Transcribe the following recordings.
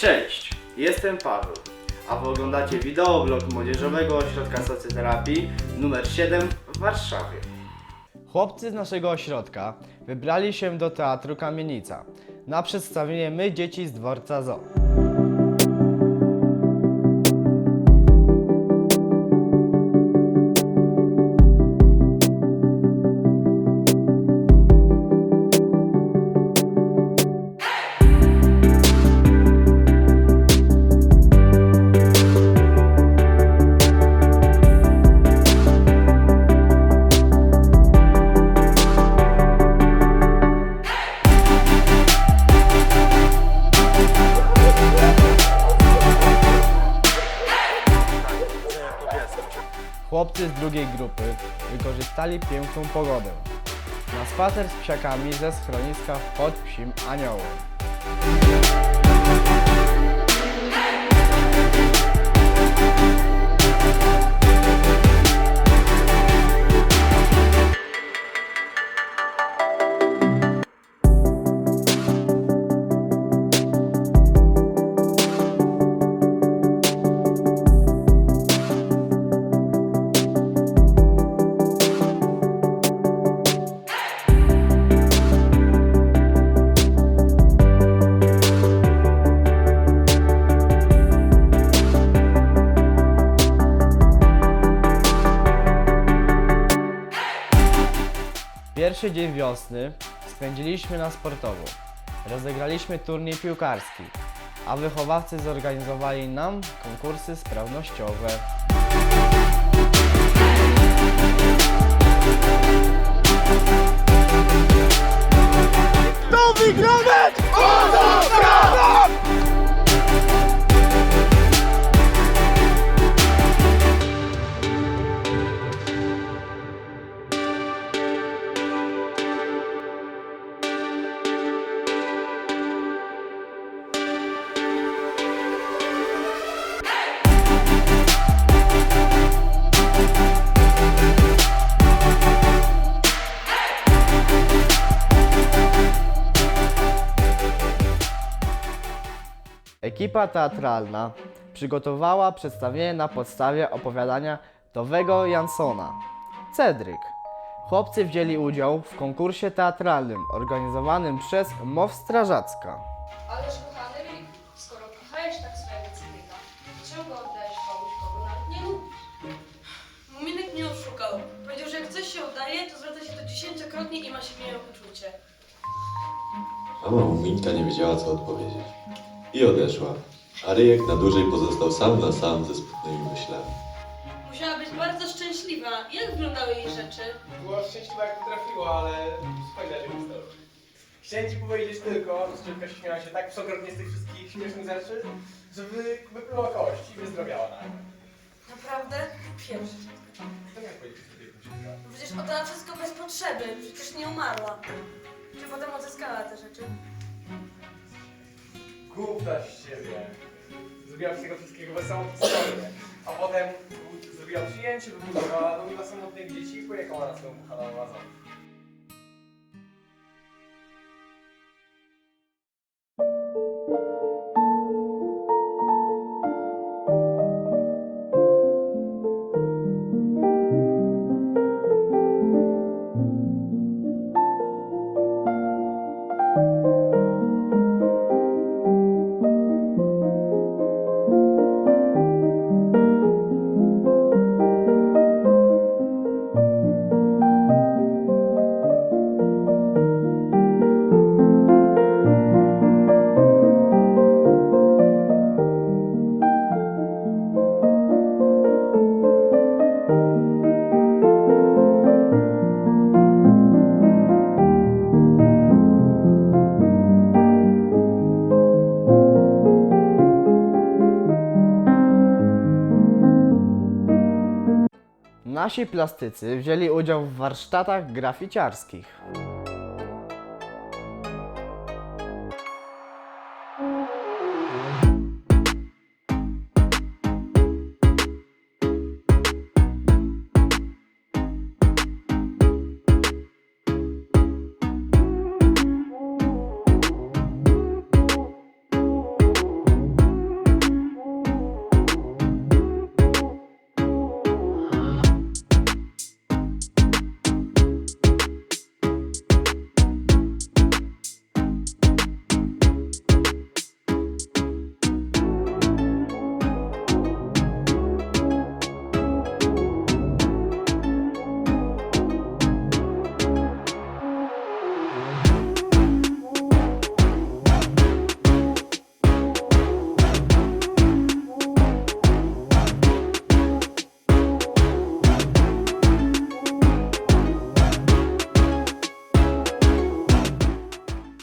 Cześć, jestem Paweł, a wy oglądacie wideoblog Młodzieżowego Ośrodka Socjoterapii numer 7 w Warszawie. Chłopcy z naszego ośrodka wybrali się do Teatru Kamienica na przedstawienie My Dzieci z Dworca Zoo. Chłopcy z drugiej grupy wykorzystali piękną pogodę na spacer z psiakami ze schroniska pod Psim Aniołem. Pierwszy dzień wiosny spędziliśmy na sportowo. Rozegraliśmy turniej piłkarski, a wychowawcy zorganizowali nam konkursy sprawnościowe. Ekipa teatralna przygotowała przedstawienie na podstawie opowiadania Towego Jansona. Cedryk. Chłopcy wzięli udział w konkursie teatralnym organizowanym przez MOW Strażacka. Ależ kochany Rick, skoro kochałeś tak swojego Cedryka, czemu go oddajesz komuś, kogo nawet nie lubisz? Muminek mnie oszukał. Powiedział, że jak coś się udaje, to zwraca się to dziesięciokrotnie i ma się miłe poczucie. Mama Muminka nie wiedziała, co odpowiedzieć. I odeszła, a Ryjek na dłużej pozostał sam na sam ze smutnymi myślami. Musiała być bardzo szczęśliwa. Jak wyglądały jej rzeczy? Była szczęśliwa jak potrafiła, ale spojrzeć nie ustało. Chciałem ci powiedzieć tylko, że Szczepka śmiała się tak przeogromnie z tych wszystkich śmiesznych rzeczy, żeby wypluła kość i wyzdrowiała na Naprawdę? Pierwszy. To miał powiedzieć wtedy Kusiłka. Przecież oddała wszystko bez potrzeby. Przecież nie umarła. Czy potem odzyskała te rzeczy? Głupta z siebie. Zrobiła z tego wszystkiego wesołą historię. A potem zrobiła przyjęcie, wybudowała dom dla samotnych dzieci i pojechała na swoją bucha Nasi plastycy wzięli udział w warsztatach graficiarskich.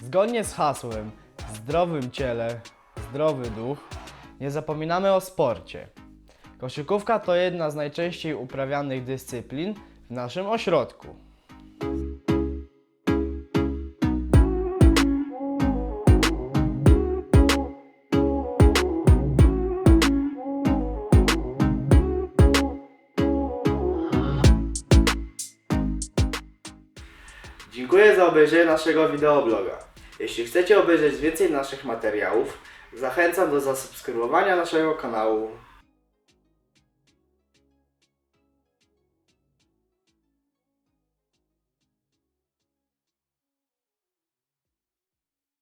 Zgodnie z hasłem zdrowym ciele, zdrowy duch, nie zapominamy o sporcie. Koszykówka to jedna z najczęściej uprawianych dyscyplin w naszym ośrodku. Dziękuję za obejrzenie naszego wideobloga. Jeśli chcecie obejrzeć więcej naszych materiałów, zachęcam do zasubskrybowania naszego kanału